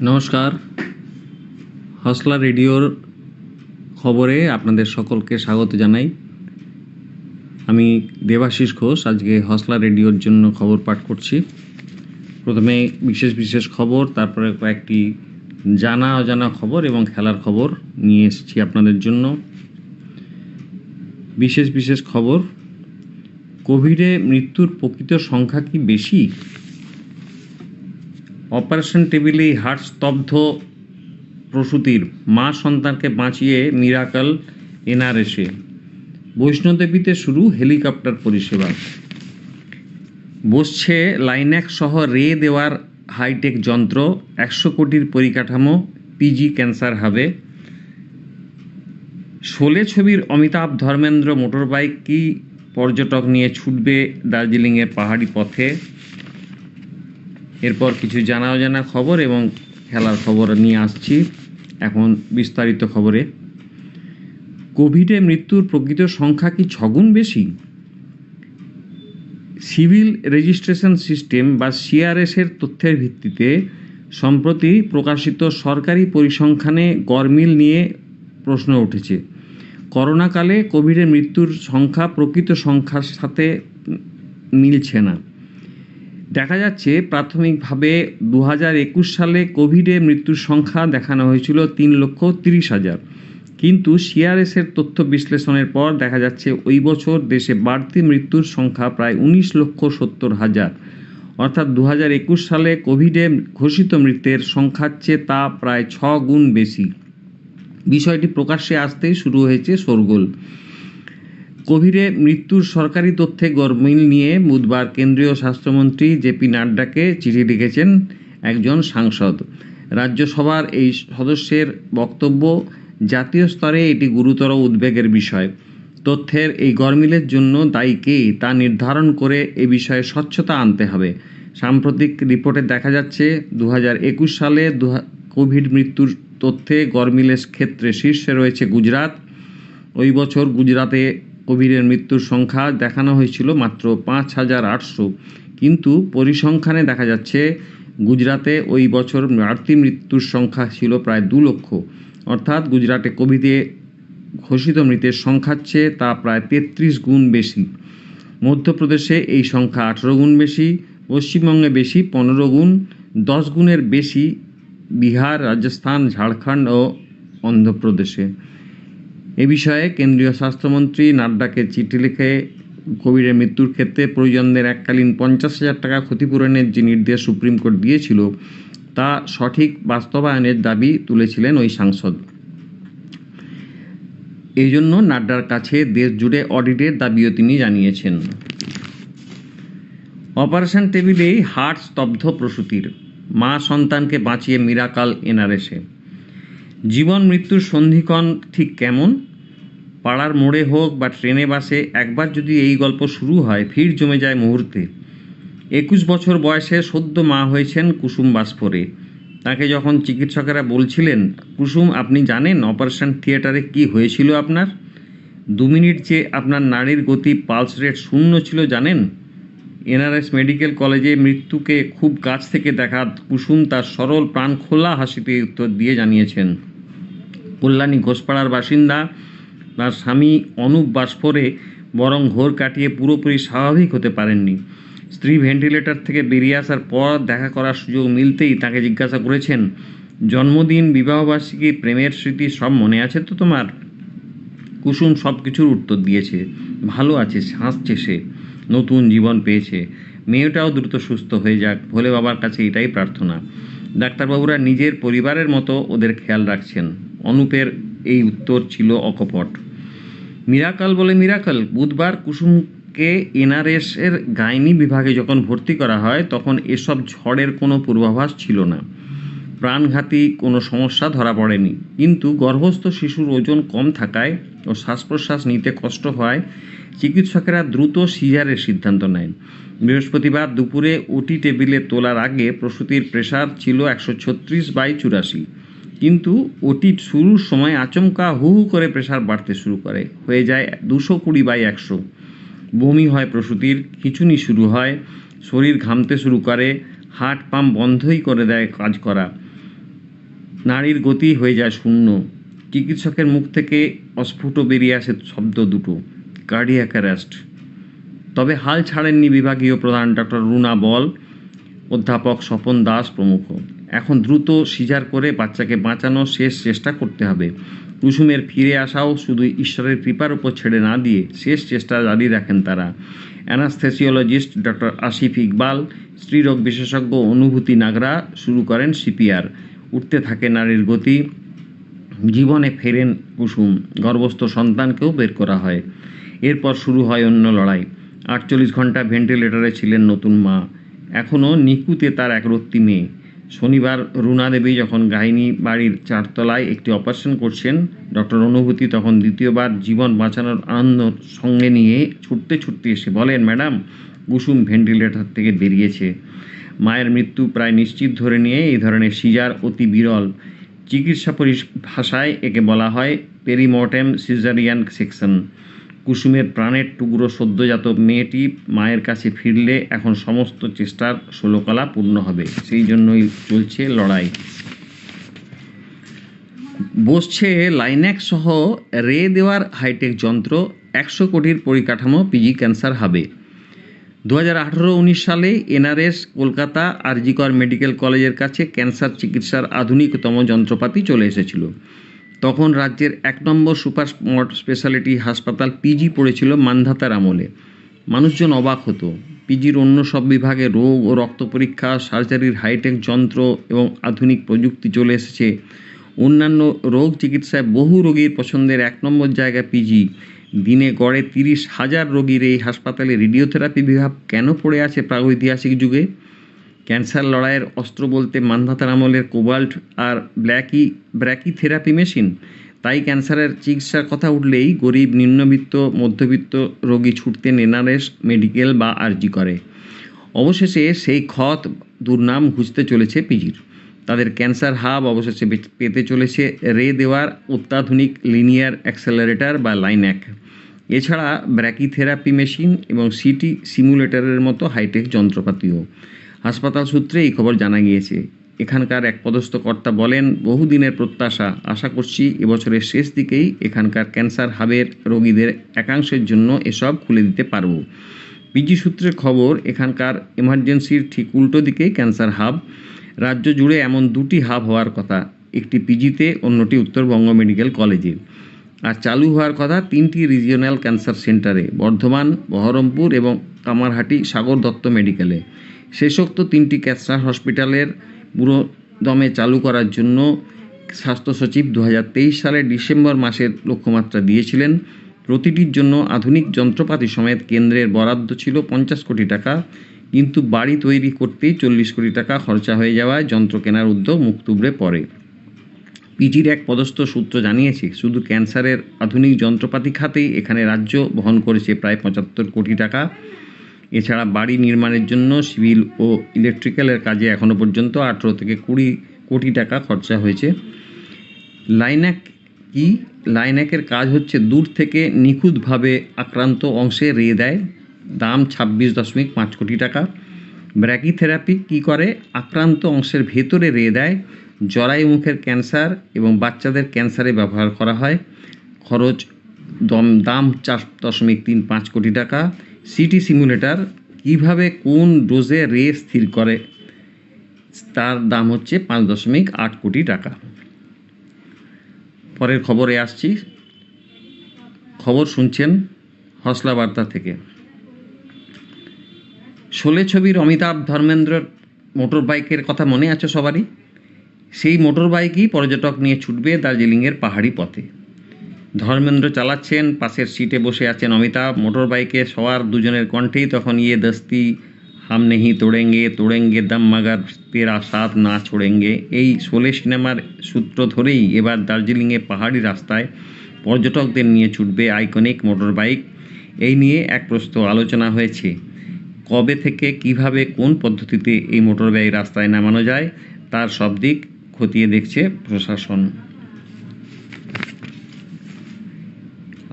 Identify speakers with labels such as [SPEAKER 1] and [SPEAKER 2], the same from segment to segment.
[SPEAKER 1] নমস্কার। হসলা রেডিওর খবরে আপনাদের সকলকে স্বাগত জানাই। আমি দেবাশিস ঘোষ, আজকে হসলা রেডিওর জন্য খবর পাঠ করছি। প্রথমে বিশেষ বিশেষ খবর, তারপরে কয়েকটি জানা অজানা খবর এবং খেলার খবর নিয়ে এসেছি আপনাদের জন্য। বিশেষ বিশেষ খবর, কোভিডে মৃত্যুর প্রকৃত সংখ্যা কি বেশি? অপারেশন টেবিলেই হার্ট স্তব্ধ প্রসূতির মা সন্তানকে বাঁচিয়ে মিরাকল এনআরএসে। বৈষ্ণোদেবীতে শুরু হেলিকপ্টার পরিষেবা। বসছে লাইন্যাক সহ রে দেওয়ার হাইটেক যন্ত্র, একশো কোটির পরিকাঠামো, পিজি ক্যান্সার হবে। শোলে ছবির অমিতাভ ধর্মেন্দ্র মোটরবাইক কি পর্যটক নিয়ে ছুটবে দার্জিলিংয়ের পাহাড়ি পথে? এরপর কিছু জানা অজানা খবর এবং খেলার খবর নিয়ে আসছি। এখন বিস্তারিত খবরে। কোভিডে মৃত্যুর প্রকৃত সংখ্যা কি ছগুণ বেশি? সিভিল রেজিস্ট্রেশন সিস্টেম বা সিআরএসের তথ্যের ভিত্তিতে সম্প্রতি প্রকাশিত সরকারি পরিসংখ্যানে গরমিল নিয়ে প্রশ্ন উঠেছে। করোনাকালে কোভিডের মৃত্যুর সংখ্যা প্রকৃত সংখ্যার সাথে মিলছে না। দেখা যাচ্ছে প্রাথমিকভাবে দু হাজার একুশ সালে কোভিডে মৃত্যুর সংখ্যা দেখানো হয়েছিল তিন লক্ষ তিরিশ হাজার। কিন্তু সিআরএসের তথ্য বিশ্লেষণের পর দেখা যাচ্ছে ওই বছর দেশে বাড়তি মৃত্যুর সংখ্যা প্রায় উনিশ লক্ষ সত্তর হাজার। অর্থাৎ দু হাজার একুশ সালে কোভিডে ঘোষিত মৃতের সংখ্যার চেয়ে তা প্রায় ছ গুণ বেশি। বিষয়টি প্রকাশ্যে আসতেই শুরু হয়েছে শোরগোল। কোভিডে মৃত্যুর সরকারি তথ্যে গরমিল নিয়ে বুধবার কেন্দ্রীয় স্বাস্থ্যমন্ত্রী জেপি নাড্ডাকে চিঠি লিখেছেন একজন সাংসদ। রাজ্যসভার এই সদস্যের বক্তব্য, জাতীয় স্তরে এটি গুরুতর উদ্বেগের বিষয়। তথ্যের এই গরমিলের জন্য দায়ী কে তা নির্ধারণ করে এ বিষয়ে স্বচ্ছতা আনতে হবে। সাম্প্রতিক রিপোর্টে দেখা যাচ্ছে দু সালে কোভিড মৃত্যুর তথ্যে গরমিলের ক্ষেত্রে শীর্ষে রয়েছে গুজরাট। ওই বছর গুজরাটে কোভিডের মৃত্যুর সংখ্যা দেখানো হয়েছিল মাত্র পাঁচ হাজার আটশো। কিন্তু পরিসংখ্যানে দেখা যাচ্ছে, গুজরাটে ওই বছর বাড়তি মৃত্যুর সংখ্যা ছিল প্রায় দু লক্ষ। অর্থাৎ গুজরাটে কোভিডে ঘোষিত মৃতের সংখ্যার চেয়ে তা প্রায় তেত্রিশ গুণ বেশি। মধ্যপ্রদেশে এই সংখ্যা আঠেরো গুণ বেশি, পশ্চিমবঙ্গে বেশি পনেরো গুণ, দশ গুণের বেশি বিহার, রাজস্থান, ঝাড়খণ্ড ও অন্ধ্রপ্রদেশে। এ বিষয়ে কেন্দ্রীয় স্বাস্থ্যমন্ত্রী নাড্ডাকে চিঠি লিখে কোভিডের মৃত্যুর ক্ষেত্রে প্রয়োজনদের এককালীন পঞ্চাশ হাজার টাকা ক্ষতিপূরণের যে নির্দেশ সুপ্রিম কোর্ট দিয়েছিল, তা সঠিক বাস্তবায়নের দাবি তুলেছিলেন ওই সাংসদ। এই জন্য নাড্ডার কাছে দেশ জুড়ে অডিটের দাবিও তিনি জানিয়েছেন। অপারেশন টেবিলেই হার্ট স্তব্ধ প্রসূতির। মা সন্তানকে বাঁচিয়ে মিরাকাল এনআরএসে। জীবন মৃত্যুর সন্ধিক্ষণ ঠিক কেমন? পাড়ার মোড়ে হোক বা ট্রেনে, বাসে, একবার যদি এই গল্প শুরু হয়, ভিড় জমে যায় মুহূর্তে। একুশ বছর বয়সে সদ্য মা হয়েছেন কুসুম বাসফরে। তাকে যখন চিকিৎসকেরা বলছিলেন, কুসুম, আপনি জানেন অপারেশন থিয়েটারে কি হয়েছিল আপনার? দু মিনিট যে আপনার নাড়ির গতি পালস রেট শূন্য ছিল, জানেন? এনআরএস মেডিকেল কলেজে মৃত্যুকে খুব কাছ থেকে দেখা, কুসুম তার সরল প্রাণ খোলা হাসিতে উত্তর দিয়ে জানিয়েছেন। কল্যাণী ঘোষপাড়ার বাসিন্দা। তার স্বামী অনুপ বাসফরে বরং ঘোর কাটিয়ে পুরোপুরি স্বাভাবিক হতে পারেননি। স্ত্রী ভেন্টিলেটর থেকে বেরিয়ে আসার পর দেখা করার সুযোগ মিলতেই তাকে জিজ্ঞাসা করেছেন, জন্মদিন, বিবাহবার্ষিকী, প্রেমের স্মৃতি সব মনে আছে তো তোমার? কুসুম সব কিছুর উত্তর দিয়েছে, ভালো আছে, হাসছে সে, নতুন জীবন পেয়েছে। মেয়েটাও দ্রুত সুস্থ হয়ে যাক, ভোলে বাবার কাছে এটাই প্রার্থনা। ডাক্তারবাবুরা নিজের পরিবারের মতো ওদের খেয়াল রাখছেন। অনুপের এই উত্তর ছিল অকপট। মিরাকাল বলে মিরাকাল, বুধবার কুসুমকে এনআরএস এর গাইনি বিভাগে যখন ভর্তি করা হয়, তখন এসব ঝড়ের কোনো পূর্বাভাস ছিল না। প্রাণঘাতী কোনো সমস্যা ধরা পড়েনি। কিন্তু গর্ভস্থ শিশুর ওজন কম থাকায় ও শ্বাস প্রশ্বাস নিতে কষ্ট হয়, চিকিৎসকেরা দ্রুত সিজারের সিদ্ধান্ত নেন। বৃহস্পতিবার দুপুরে ওটি টেবিলে তোলার আগে প্রসূতির প্রেশার ছিল একশো ছত্রিশ বাই চুরাশি। কিন্তু ওটি শুরুর সময় আচমকা হু হু করে প্রেশার বাড়তে শুরু করে। হয়ে যায় দুশো কুড়ি বাই একশো। বমি হয় প্রসূতির, খিঁচুনি শুরু হয়, শরীর ঘামতে শুরু করে হার্ট পাম্প বন্ধই করে দেয় কাজ করা। নারীর গতি হয়ে যায় শূন্য। চিকিৎসকের মুখ থেকে অস্ফুট বেরিয়ে আসে শব্দ দুটো কার্ডিয়াক অ্যারেস্ট তবে হাল ছাড়েননি বিভাগীয় প্রধান ডক্টর রুনা বল, অধ্যাপক স্বপন দাস প্রমুখ। এখন দ্রুত সিজার করে বাচ্চাকে বাঁচানোর শেষ চেষ্টা করতে হবে। কুসুমের ফিরে আসাও শুধু ঈশ্বরের কৃপার উপর ছেড়ে না দিয়ে শেষ চেষ্টা জারি রাখেন তারা। অ্যানাস্থেসিওলজিস্ট ডক্টর আসিফ ইকবাল, স্ত্রীরোগ বিশেষজ্ঞ অনুভূতি নাগরা শুরু করেন সিপিআর। উঠতে থাকে নারীর গতি, জীবনে ফেরেন কুসুম, গর্ভস্থ সন্তানকেও বের করা হয়। এরপর শুরু হয় অন্য লড়াই। আটচল্লিশ ঘণ্টা ভেন্টিলেটরে ছিলেন নতুন মা। এখনও নিকুতে তার একরত্তি মেয়ে। শনিবার রুনা দেবী যখন গাহিনী বাড়ির চারতলায় একটি অপারেশন করছেন, ডক্টর অনুভূতি তখন দ্বিতীয়বার জীবন বাঁচানোর আনন্দ সঙ্গে নিয়ে ছুটতে ছুটতে এসে বলেন, ম্যাডাম, কুসুম ভেন্টিলেটর থেকে বেরিয়েছে। মায়ের মৃত্যু প্রায় নিশ্চিত ধরে নিয়ে এই ধরনের সিজার অতি বিরল। চিকিৎসা ভাষায় একে বলা হয় পেরিমোটেম সিজারিয়ান সেকশন কুসুমের প্রাণের টুকরো সদ্যজাত মেয়েটি মায়ের কাছে ফিরলে এখন সমস্ত চেষ্টার ষোলকলা পূর্ণ হবে। সেই জন্যই চলছে লড়াই। বসছে লাইন্যাক সহ রে দেওয়ার হাইটেক যন্ত্র, একশো কোটির পরিকাঠামো পিজি ক্যান্সার হবে। দু হাজার আঠারো উনিশ সালে এনআরএস কলকাতা আরজিকর মেডিকেল কলেজের কাছে ক্যান্সার চিকিৎসার আধুনিকতম যন্ত্রপাতি চলে এসেছিল। তখন রাজ্যের এক নম্বর সুপার স্পেশালিটি হাসপাতাল পিজি পড়েছিল মান্ধাতার আমলে। মানুষজন অবাক হতো। পিজির অন্য সব বিভাগে রোগ ও রক্ত পরীক্ষা, সার্জারির হাইটেক যন্ত্র এবং আধুনিক প্রযুক্তি চলে এসেছে। অন্যান্য রোগ চিকিৎসায় বহু রোগীর পছন্দের এক নম্বর জায়গা পিজি। দিনে গড়ে তিরিশ হাজার রোগীর এই হাসপাতালে রেডিওথেরাপি বিভাগ কেন পড়ে আছে প্রাগৈতিহাসিক যুগে? ক্যান্সার লড়াইয়ের অস্ত্র বলতে মান্ধাতার আমলের কোবাল্ট আর ব্ল্যাকি, ব্র্যাকি থেরাপি মেশিন। তাই ক্যান্সারের চিকিৎসার কথা উঠলেই গরিব, নিম্নবিত্ত, মধ্যবিত্ত রোগী ছুটতেন এনআরএস মেডিকেল বা আরজি করে। অবশেষে সেই ক্ষত, দুর্নাম ঘুচতে চলেছে পিজির। তাদের ক্যান্সার হাব অবশেষে পেতে চলেছে রে দেওয়ার অত্যাধুনিক লিনিয়ার অ্যাক্সেলারেটর বা লাইন লাইন্যাক এছাড়া ব্র্যাকিথেরাপি মেশিন এবং সিটি সিমুলেটরের মতো হাইটেক যন্ত্রপাতিও। হাসপাতাল সূত্রে এই খবর জানা গিয়েছে। এখানকার এক পদস্থ কর্তা বলেন, বহুদিনের প্রত্যাশা, আশা করছি এবছরের শেষ দিকেই এখানকার ক্যান্সার হাবের রোগীদের একাংশের জন্য এসব খুলে দিতে পারব। পিজি সূত্রের খবর, এখানকার এমার্জেন্সির ঠিক উল্টো দিকেই ক্যান্সার হাব। রাজ্য জুড়ে এমন দুটি হাব হওয়ার কথা, একটি পিজিতে, অন্যটি উত্তরবঙ্গ মেডিকেল কলেজে। আর চালু হওয়ার কথা তিনটি রিজিওনাল ক্যান্সার সেন্টারে, বর্ধমান, বহরমপুর এবং কামারহাটি সাগর দত্ত মেডিকেলে। শেষোক্ত তিনটি ক্যান্সার হসপিটালের পুরো দমে চালু করার জন্য স্বাস্থ্য সচিব দু হাজার তেইশ সালের ডিসেম্বর মাসের লক্ষ্যমাত্রা দিয়েছিলেন। প্রতিটির জন্য আধুনিক যন্ত্রপাতি সমেত কেন্দ্রের বরাদ্দ ছিল পঞ্চাশ কোটি টাকা, কিন্তু বাড়ি তৈরি করতেই চল্লিশ কোটি টাকা খরচা হয়ে যাওয়ায় যন্ত্র কেনার উদ্যোগ মুখ তুবড়ে পড়ে। পিজির এক পদস্থ সূত্র জানিয়েছে, শুধু ক্যান্সারের আধুনিক যন্ত্রপাতি খাতেই এখানে রাজ্য বহন করেছে প্রায় পঁচাত্তর কোটি টাকা। এছাড়া বাড়ি নির্মাণের জন্য সিভিল ও ইলেকট্রিক্যালের কাজে এখনও পর্যন্ত আঠেরো থেকে কুড়ি কোটি টাকা খরচা হয়েছে। লাইন্যাক কি? লাইন্যাকের কাজ হচ্ছে দূর থেকে নিখুঁতভাবে আক্রান্ত অংশে রে দেয়। দাম ছাব্বিশ দশমিক পাঁচ কোটি টাকা। ব্র্যাকিথেরাপি কি করে? আক্রান্ত অংশের ভেতরে রে দেয়। জরায়ু মুখের ক্যান্সার এবং বাচ্চাদের ক্যান্সারে ব্যবহার করা হয়। খরচ দম দাম চার দশমিক তিন পাঁচ কোটি টাকা। সিটি সিমুলেটার কীভাবে কোন ডোজে রে স্থির করে? তার দাম হচ্ছে পাঁচ দশমিক আট কোটি টাকা। পরের খবরে আসছি। খবর শুনছেন হসলা বার্তা থেকে। শোলে ছবির অমিতাভ ধর্মেন্দ্রর মোটর বাইকের কথা মনে আছে সবারই? সেই মোটর বাইকই পর্যটক নিয়ে ছুটবে দার্জিলিংয়ের পাহাড়ি পথে। ধর্মেন্দ্র চালাচ্ছেন, পাশের সিটে বসে আছেন অমিতাভ। মোটর বাইকে সবার দুজনের কণ্ঠেই তখন ইয়ে দস্তি হাম নেহি তোড়েঙ্গে তোড়েঙ্গে দম মাগার, তেরা সাথ না ছোড়েঙ্গে। এই শোলে সিনেমার সূত্র ধরেই এবার দার্জিলিংয়ে পাহাড়ি রাস্তায় পর্যটকদের নিয়ে ছুটবে আইকনিক মোটর বাইক এই নিয়ে এক প্রস্ত আলোচনা হয়েছে। কবে থেকে, কীভাবে, কোন পদ্ধতিতে এই মোটর বাইক রাস্তায় নামানো যায়, তার সব দিক খতিয়ে দেখছে প্রশাসন।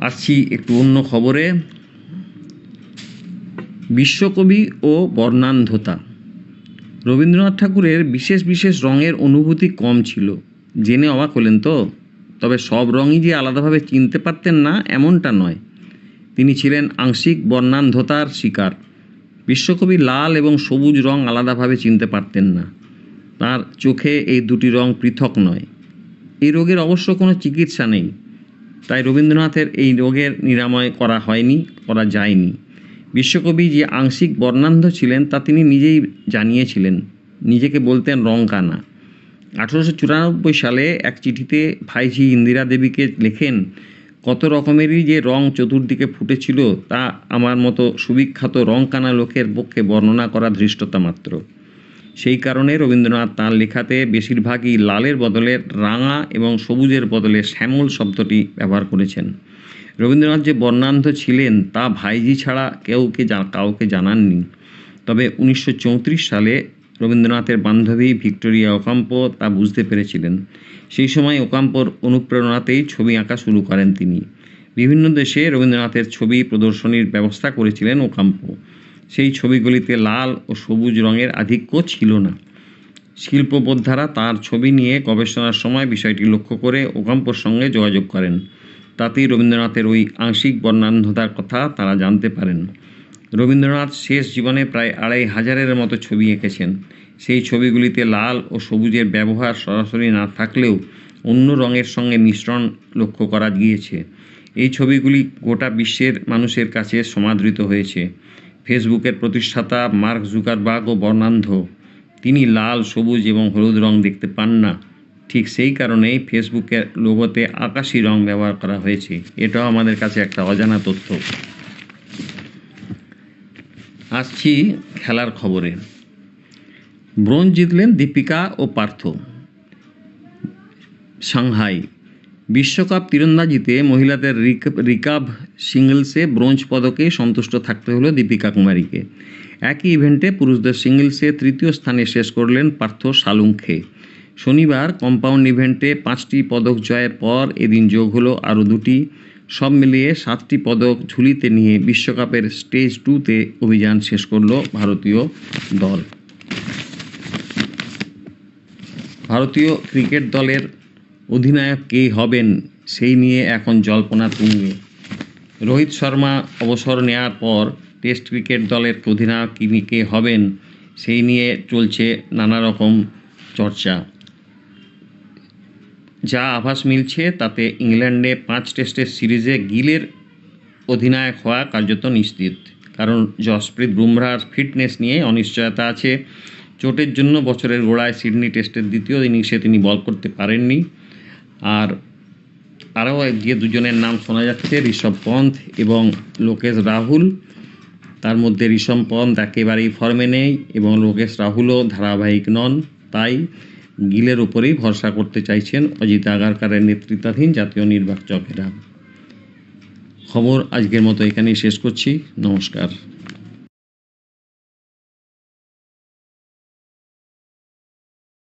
[SPEAKER 1] আসছি একটু অন্য খবরে। বিশ্বকবি ও বর্ণান্ধতা। রবীন্দ্রনাথ ঠাকুরের বিশেষ বিশেষ রঙের অনুভূতি কম ছিল। জেনে অবাক হলেন তো? তবে সব রঙই যে আলাদাভাবে চিনতে পারতেন না, এমনটা নয়। তিনি ছিলেন আংশিক বর্ণান্ধতার শিকার। বিশ্বকবি লাল এবং সবুজ রং আলাদাভাবে চিনতে পারতেন না। তার চোখে এই দুটি রং পৃথক নয়। এই রোগের অবশ্য কোনো চিকিৎসা নেই। তাই রবীন্দ্রনাথের এই রোগের নিরাময় করা হয়নি, করা যায়নি। বিশ্বকবি যে আংশিক বর্ণান্ধ ছিলেন, তা তিনি নিজেই জানিয়েছিলেন। নিজেকে বলতেন রং কানা আঠেরোশো চুরানব্বই সালে এক চিঠিতে ভাইঝি ইন্দিরা দেবীকে লেখেন, কত রকমেরই যে রং চতুর্দিকে ফুটেছিল, তা আমার মতো সুবিখ্যাত রং কানা লোকের পক্ষে বর্ণনা করা ধৃষ্টতা মাত্র। সেই কারণে রবীন্দ্রনাথ তাঁর লেখাতে বেশিরভাগই লালের বদলে রাঙা এবং সবুজের বদলে শ্যামল শব্দটি ব্যবহার করেছেন। রবীন্দ্রনাথ যে বর্ণান্ধ ছিলেন তা ভাইজি ছাড়া কেউকে কাউকে জানাননি। তবে উনিশশো চৌত্রিশ সালে রবীন্দ্রনাথের বান্ধবী ভিক্টোরিয়া ওকাম্পো তা বুঝতে পেরেছিলেন। সেই সময় ওকাম্পোর অনুপ্রেরণাতেই ছবি আঁকা শুরু করেন তিনি। বিভিন্ন দেশে রবীন্দ্রনাথের ছবি প্রদর্শনীর ব্যবস্থা করেছিলেন ওকাম্পো। সেই ছবিগুলিতে লাল ও সবুজ রঙের আধিক্য ছিল না। শিল্পবোদ্ধারা তার ছবি নিয়ে গবেষণার সময় বিষয়টি লক্ষ্য করে ওকাম্পোর সঙ্গে যোগাযোগ করেন। তাতেই রবীন্দ্রনাথের ওই আংশিক বর্ণান্ধতার কথা তারা জানতে পারেন। রবীন্দ্রনাথ শেষ জীবনে প্রায় আড়াই হাজারের মতো ছবি এঁকেছেন। সেই ছবিগুলিতে লাল ও সবুজের ব্যবহার সরাসরি না থাকলেও অন্য রঙের সঙ্গে মিশ্রণ লক্ষ্য করা গিয়েছে। এই ছবিগুলি গোটা বিশ্বের মানুষের কাছে সমাদৃত হয়েছে। ফেসবুকের প্রতিষ্ঠাতা মার্ক জুকারবাগ ও বর্ণান্ধ তিনি লাল, সবুজ এবং হলুদ রং দেখতে পান না। ঠিক সেই কারণেই ফেসবুকের লোগোতে আকাশি রং ব্যবহার করা হয়েছে। এটাও আমাদের কাছে একটা অজানা তথ্য। আসছি খেলার খবরে। ব্রোঞ্জ জিতলেন দীপিকা ও পার্থ। সাংহাই বিশ্বকাপ তীরন্দাজিতে মহিলাদের রিক- রিকাভ সিঙ্গলসে ব্রোঞ্জ পদকে সন্তুষ্ট থাকতে হলো দীপিকা কুমারীকে। একই ইভেন্টে পুরুষদের সিঙ্গলসে তৃতীয় স্থানে শেষ করলেন পার্থ সালুংখে শনিবার কম্পাউন্ড ইভেন্টে পাঁচটি পদক জয়ের পর এদিন যোগ হলো আরও দুটি। সব মিলিয়ে সাতটি পদক ঝুলিতে নিয়ে বিশ্বকাপের স্টেজ টুতে অভিযান শেষ করল ভারতীয় দল। ভারতীয় ক্রিকেট দলের অধিনায়ক কে হবেন, সেই নিয়ে এখন জল্পনা তুঙ্গে। রোহিত শর্মা অবসর নেওয়ার পর টেস্ট ক্রিকেট দলের অধিনায়ক তিনি কে হবেন, সেই নিয়ে চলছে নানা রকম চর্চা। যা আভাস মিলছে তাতে ইংল্যান্ডে পাঁচ টেস্টের সিরিজে গিলের অধিনায়ক হওয়া কার্যত নিশ্চিত। কারণ জসপ্রীত বুমরাহর ফিটনেস নিয়ে অনিশ্চয়তা আছে। চোটের জন্য বছরের গোড়ায় সিডনি টেস্টের দ্বিতীয় ইনিংসে তিনি বল করতে পারেননি। আর আরও যে দুজনের নাম শোনা যাচ্ছে, ঋষভ পন্থ এবং লোকেশ রাহুল। তার মধ্যে ঋষভ পন্থ একেবারেই ফর্মে নেই এবং লোকেশ রাহুলও ধারাবাহিক নন। তাই গিলের উপরেই ভরসা করতে চাইছেন অজিত আগারকারের নেতৃত্বাধীন জাতীয় নির্বাচকেরা। খবর আজকের মতো এখানেই শেষ করছি। নমস্কার।